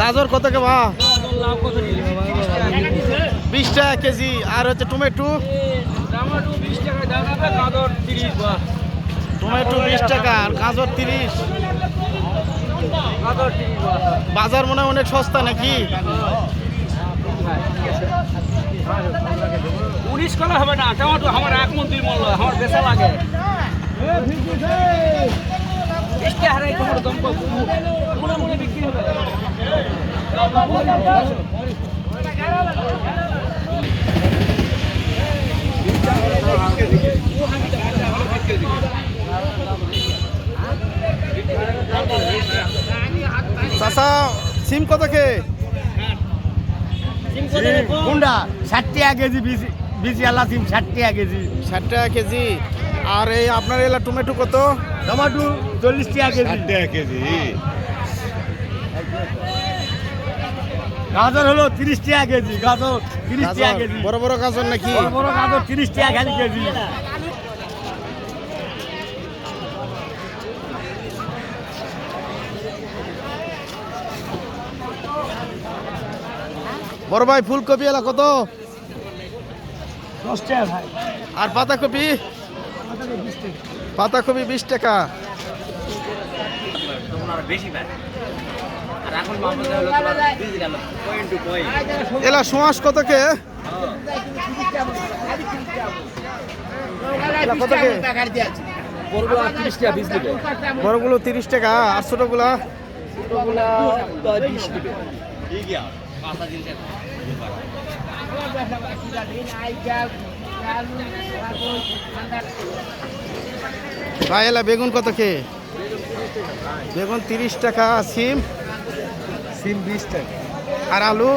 গাজর কত কে বা বিশ টাকা কেজি। আর হচ্ছে টমেটো? টমেটো বিশ টাকা আর গাজর তিরিশ। বাজার মনে হয় অনেক সস্তা নাকি? উনিশ কলা হবে না টমাটো আমার এক মন দুই মূল্য আমার বেচা লাগে। চাষা সিম কত কে? কোনটা ষাট টাকা কেজি বিশ বিশ আলা সিম ষাট টাকা কেজি। ষাট টাকা কেজি। আর এই আপনার এলা টমেটো কত? টমাটো চল্লিশ টাকা কেজি। টাকা কেজি। গাজর হলো তিরিশ টাকা কেজি গাজর তিরিশ টাকা কেজি। বড় বড় গাজর নাকি? বড় বড় গাজর তিরিশ টাকা খালি কেজি। বড় ভাই ফুলকপি এলা কত? দশ টাকা ভাই। আর পাতাকপি পাতাকপি বিশ টাকা। বেশি পায় এলা সোঁয়াশ কত কে কত কে বড়গুলো তিরিশ টাকা বড়গুলো তিরিশ টাকা আর ছোটগুলা? ভাই এলা বেগুন কত কে বেগুন তিরিশ টাকা সিম। সিম বিশ টাকা আর আলু